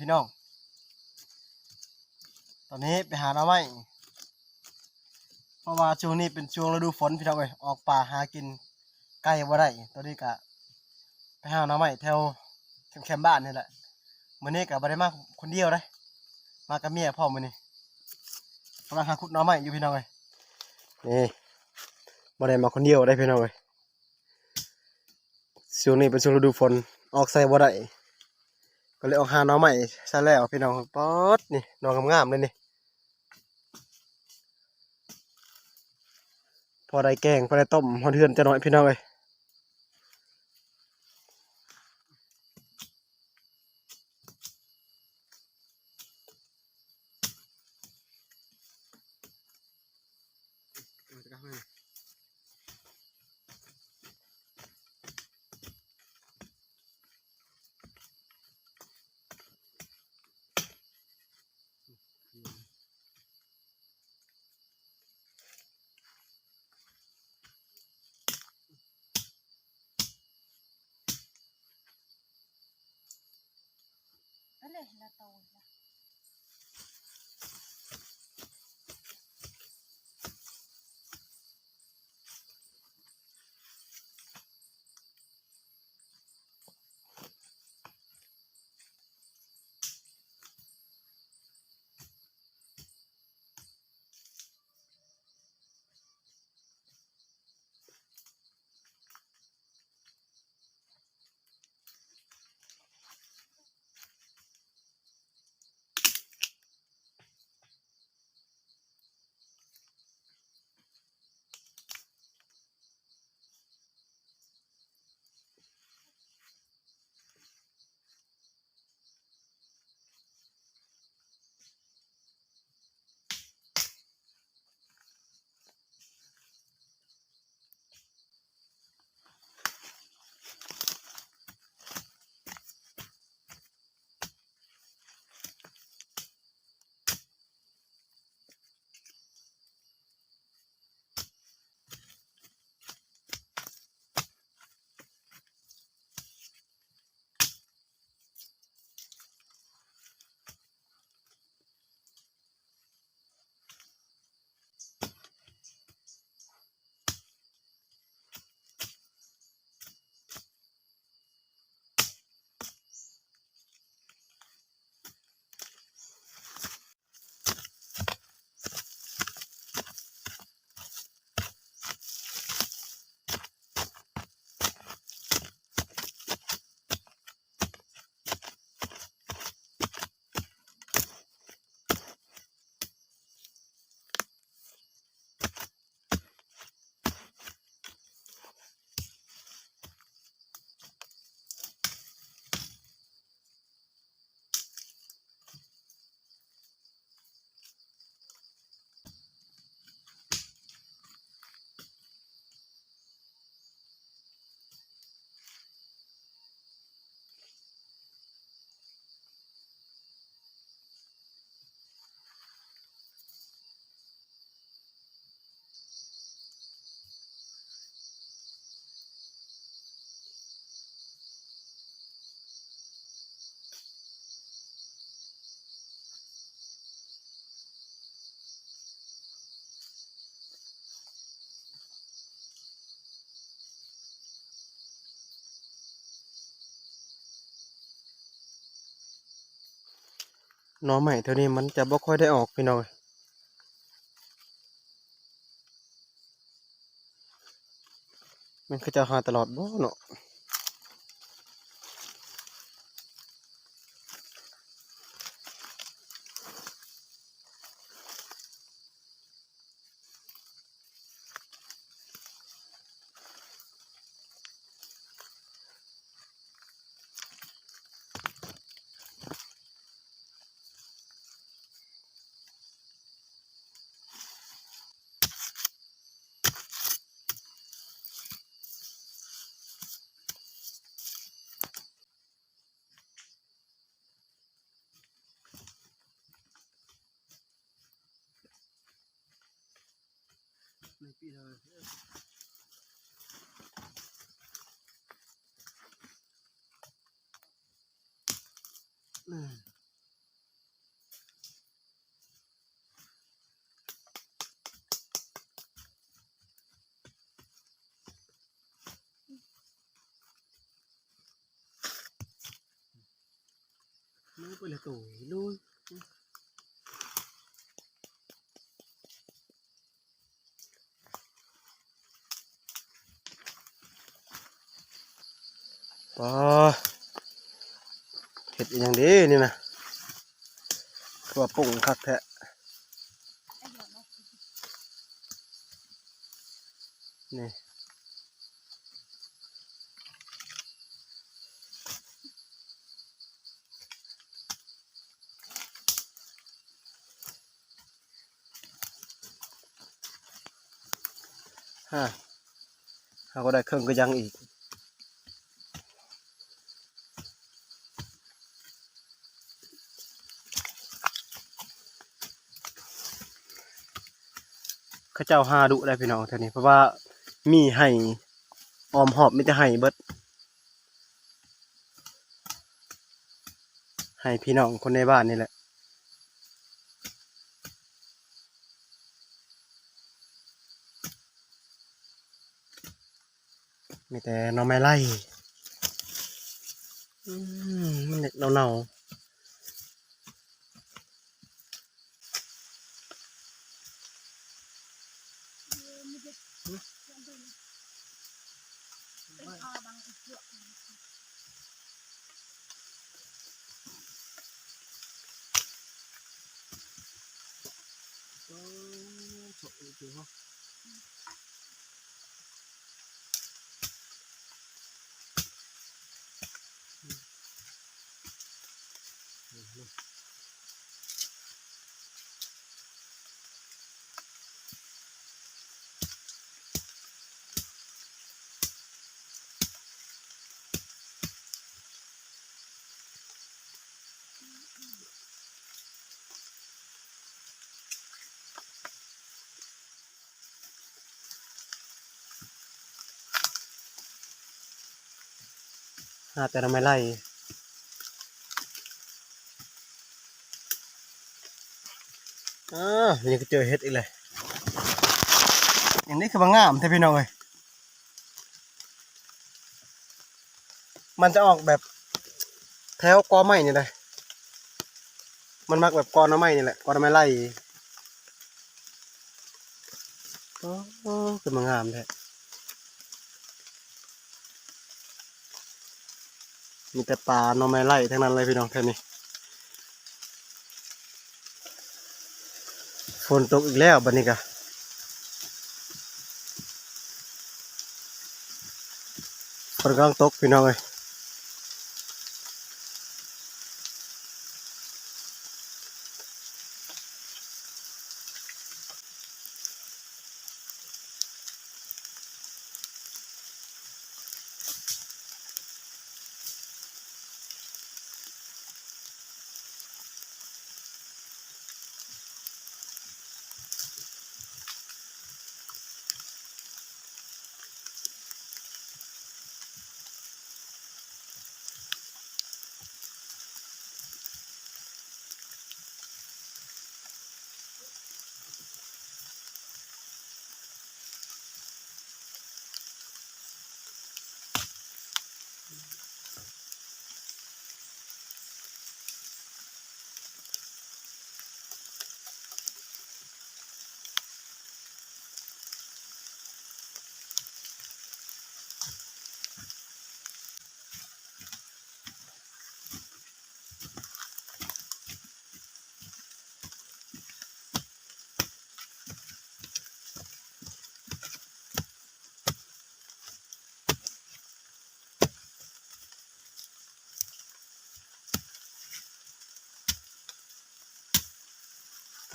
พี่น้อง ตอนนี้ไปหาหน่อไม้เพราะว่าช่วงนี้เป็นช่วงฤดูฝนพี่น้องเอ้ยออกป่าหากินใกล้บ่ได้ตอนนี้ก็ไปหาหน่อไม้แถวแคมป์บ้านนี่แหละมื้อนี้ก็บ่ได้มาคนเดียวเด้มากับเมียพ่อมื้อนี้กำลังหาขุดหน่อไม้อยู่พี่น้องเอ้ยนี่บ่ได้มาคนเดียวได้พี่น้องเอ้ยช่วงนี้เป็นช่วงฤดูฝนออกใส่บ่ได้ ก็เลยออกหาน้องใหม่ซะแล้วพี่น้องป๊อดนี่น้องงามๆเลยนี่พอได้แกงพอได้ต้มพอเทือนจะน้อยพี่น้องเลย อะ หน้องใหม่เท่านี้มันจะบ่ค่อยได้ออกพี่น้องเอ้ยมันก็จะหาตลอดบ่เนาะ mentira. Man. Ano pala pues, to? อืมละตัวลุยปอเห็ดอย่างนี้นี่นะคือว่าปุ่งคักแทะนี่ฮะเขาก็ได้เครื่องก็ยังอีก ข้าเจ้าหาดุได้พี่น้องเท่านี้เพราะว่ามีให้ออมหอบไม่จะให้เบิดให้พี่น้องคนในบ้านนี่แหละมีแต่น่อไม้ไล่มันเด็กเน่าเป็นพอบังอีกเยอะ ๆ หาแต่หน่อไม้ไล่อ่ายังก็เจอเห็ดอีกเลยอย่างนี้คือบางงามใช่พี่น้องเลยมันจะออกแบบแถวกอไม้นี่เลยมันมักแบบกอหน้ำไม้นี่แหละกอน้ำไม้ไล่อ๋อคือบางงามแท้ มีแต่ปลาหน่อไม้ไล่ทั้งนั้นเลยพี่น้องแค่นี้ ฝนตกอีกแล้วบันนี้กะฝนกำลังตกพี่น้องเลย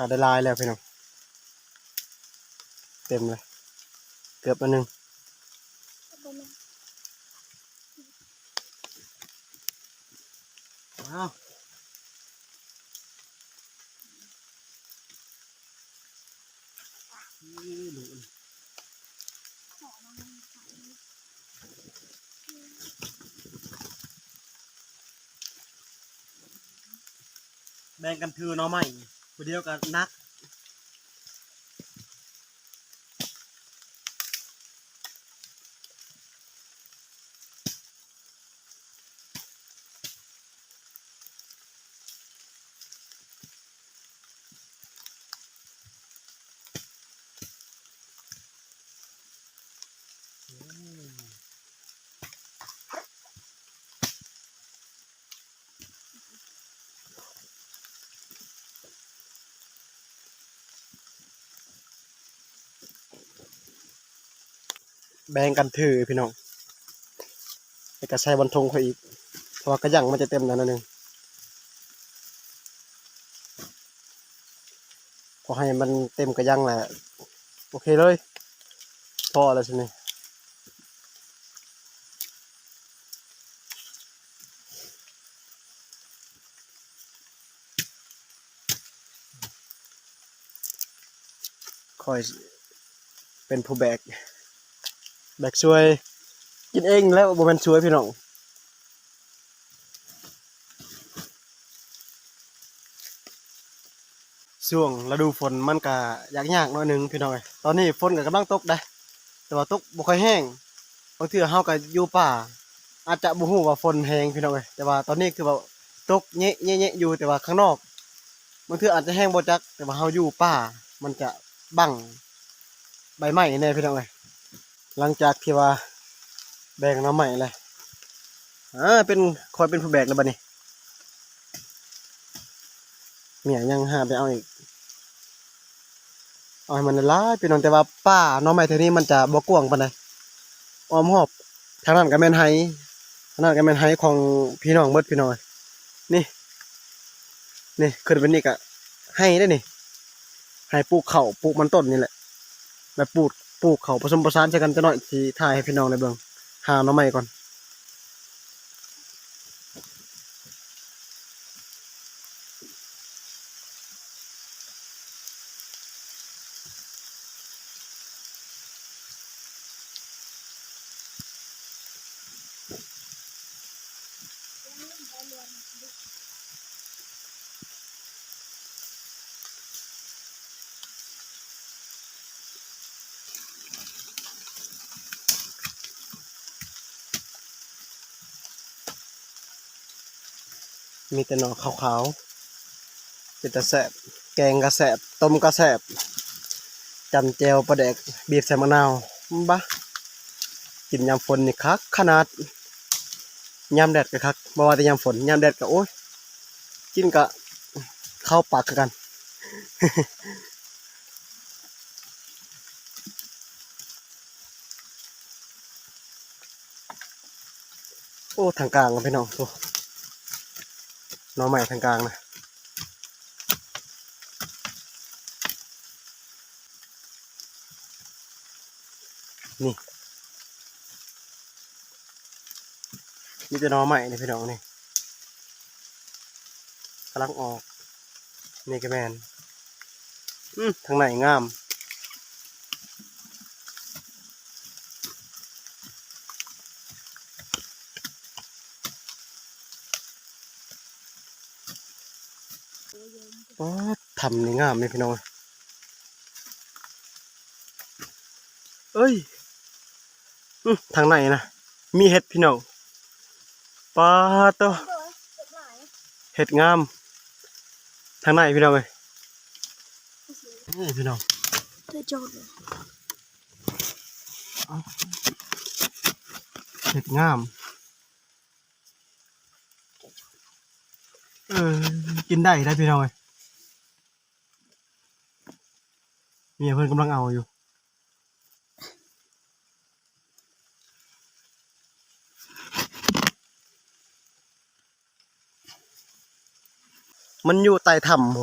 หาได้ลายแล้วพี่น้องเต็มเลย เกือบอันหนึ่งอ้าวแบ่งกันถือเนาะไหม คนเดียวกันนัก แบ่งกันถือพี่น้องแล้วก็ใส่บนทงเขาอีก เพราะว่ากระยังมันจะเต็มแล้วนั่นเองพอให้มันเต็มกระยังแหละโอเคเลย พอแล้วใช่ไหมคอยเป็นผู้แบก แบกช่วย กินเองแล้วบ่แม่นช่วยพี่น้องช่วงฤดูฝนมันก็ยากยากๆหน่อยหนึงพี่น้องเอ้ยตอนนี้ฝนก็กำลังตกได้ แต่ว่าตกบ่ค่อยแห้งบางทื่อเฮาก็อยู่ป่า อาจจะบ่ฮู้ว่าฝนแห้งพี่น้องเอ้ยแต่ว่าตอนนี้คือว่าตกแยะๆๆอยู่แต่ว่าข้างนอกบางทื่ออาจจะแห้งบ่จัก แต่ว่าเฮาอยู่ป่า มันจะบังใบไม้แน่พี่น้องเอ้ย หลังจากที่ว่าแบกหน้ำใหม่เลยอ่าเป็นคอยเป็นผู้แบกแล้วบัดนี้เมียยังหาไปเอาอีกเอาให้มันละลายพี่น้องแต่ว่าป้าน้องใหม่เท่านี้มันจะบ่กว้างปานใดอ้อมหอบทางนั้นก็แม่นไห้ทางนั้นก็แม่นไห้ของพี่น้องเบิดพี่น้องนี่ นี่ขึ้นเป็นนี่ก็ให้ได้นี่ให้ปลูกเข้าปลูกมันต้นนี่แหละแบบปลูก ปลูกเขาผสมผสานใช้กันจะหน่อยที่ถ่ายให้พี่น้องในเบิ่งหาหน้องใหม่ก่อน มีแต่หน่อขาวๆเป็นตะแสบแกงกระแสบต้มกระแสบจำแจวปลาแดกบีบใส่มะนาวบะกินยามฝนนี่คักขนาดยามแดดก็คักบ่ว่าแต่ยามฝนยามแดดก็โอ้ยกินกะเข้าปากกัน โอ้ทางกลางกันพี่น้องโอ้ห น้องใหม่ทางกลางนะนี่นี่จะน้องใหม่นี่พี่น้องนี่กำลังออกนี่ก็แมนอืมทางไหนงาม ทำนี่งามเลยพี่น้องเอ้ยทางไหนนะมีเห็ดพี่น้องปลาตัวเห็ดงาม ทางไหนพี่น้องเอ้ยนี่พี่น้องเธอเห็ดงาม เออ กินได้ได้พี่น้องเอ้ย เมียเพิ่อนกำลังเอาอยู่มันอยู่ใต้ถ้ำโห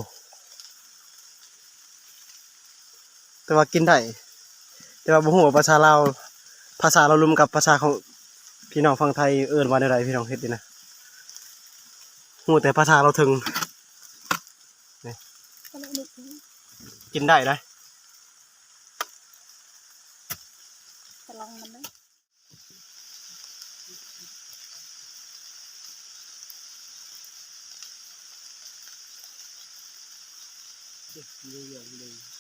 แต่ว่ากินได้แต่ว่าบ่ฮู้ว่าภาษาลาภาษาเรารุมกับภาษาของพี่น้องฝั่งไทยเอิ้นว่าใดๆพี่น้องเฮ็ดนี่นะฮู้แต่ภาษาเราถึงก็เลยนึกถึงกินได้นะ 对，一个人，一个人。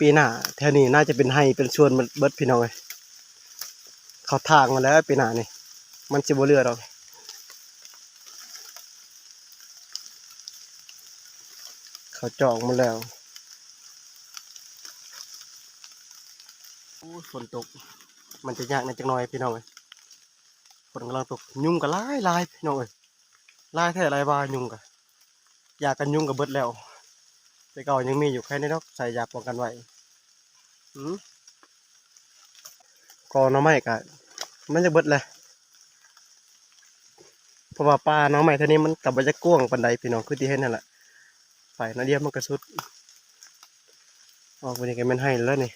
ปีหน้าแถวนี้น่าจะเป็นไฮเป็นชวนมันเบิดพี่น้องเลยเขาทางมาแล้วปีหน้านี่มันจะบ่เรือดอกเขาจองมาแล้วโอ้ยฝนตก มันจะยากในจักหน่อยพี่น้องเอ้ยฝนกำลังตกยุงก็หลายหลายพี่น้องเอ้ยหลายแท้หลายบายุงก็ยากันยุงก็เบิดแล้ว แต่เก่ายังมีอยู่แค่นี้เนาะใส่ยาป้องกันไว้อืมกอน้องไม้กะมันจะเบิดเลยเพราะว่าปลาน้องไม้ท่านี้มันกับบรจะกว้างปันใดพี่น้องคือที่เห็นนั่นแหละไปนาเดียวมันก็สุดออกไปนี่ก็แมันให้แล้วนี่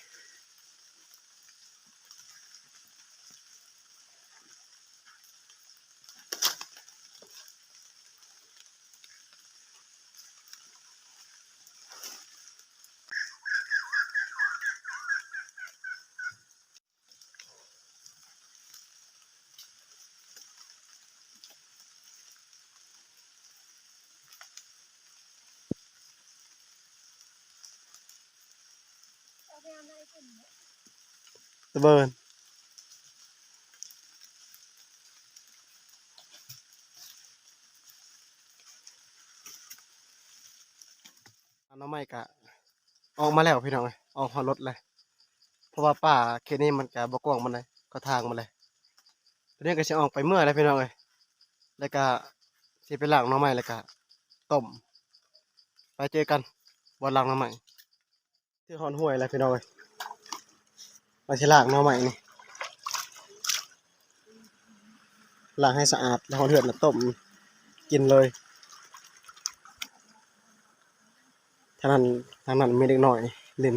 ตะเบินเอาน้ำไม่กะออกมาแล้วพี่น้องเอ้ยออกหอรถเลย เพราะว่าป่าเขตนี้มันกะบกว้างมันเลยก็ทางมันเลยตอนนี้ก็จะออกไปเมื่อไรพี่น้องเลยแล้วก็สิไปหล้างน้ำไม้แล้วก็ต้ม ไปเจอกันวันล้างน้ำไม้ที่หอนห้วยอะไรพี่น้องเลย เอาฉล้างหน้อใหม่นี่ล้างให้สะอาดแล้วเดือดแล้วต้มกินเลยทางนั้นทางนั้นไม่เล็กน้อยเล่น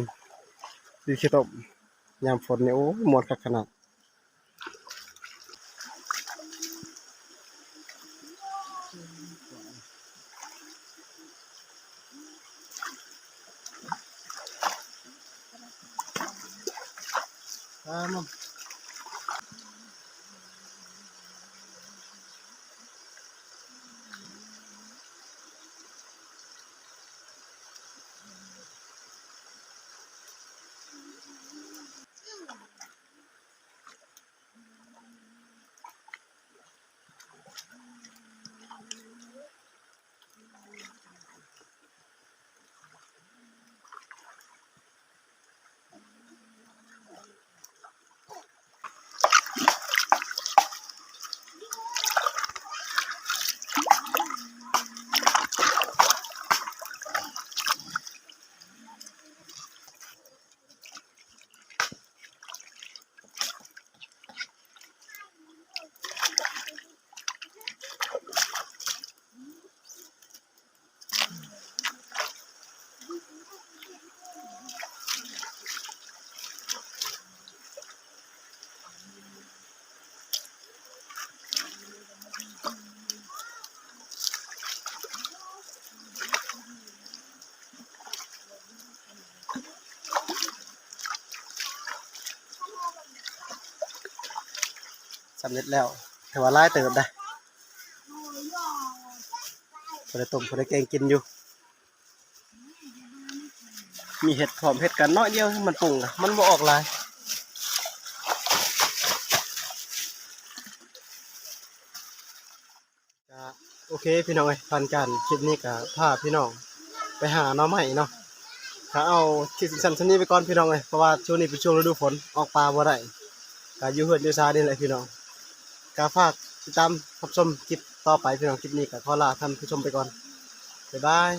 ดีขี้ต้มยามฝนเนี่ยโอ้หมวนคักขนาดอ่ามัน สำเร็จแล้วถือว่าไล่เติบได้พอได้ต้มพอได้แกงกินอยู่ มีเห็ดหอมเห็ดกันน้อยเดียวมันปรุงอะมันบ่ออกลายโอเคพี่น้องเอ้ยพันการคลิปนี้ก็พาพี่น้อง ไปหาน้องใหม่เนาะถ้าเอาคลิปสั้นๆนี้ไปก่อนพี่น้องเลยเพราะว่าช่วงนี้เป็นช่วงฤดูฝนออกปลาบ่ได้ก็อยู่เฮือนอยู่ซานี่แหละพี่น้อง ก็ฝากติดตามรับชมคลิปต่อไปพี่น้องคลิปนี้ก็ขอลาท่านผู้ชมไปก่อนบ๊ายบาย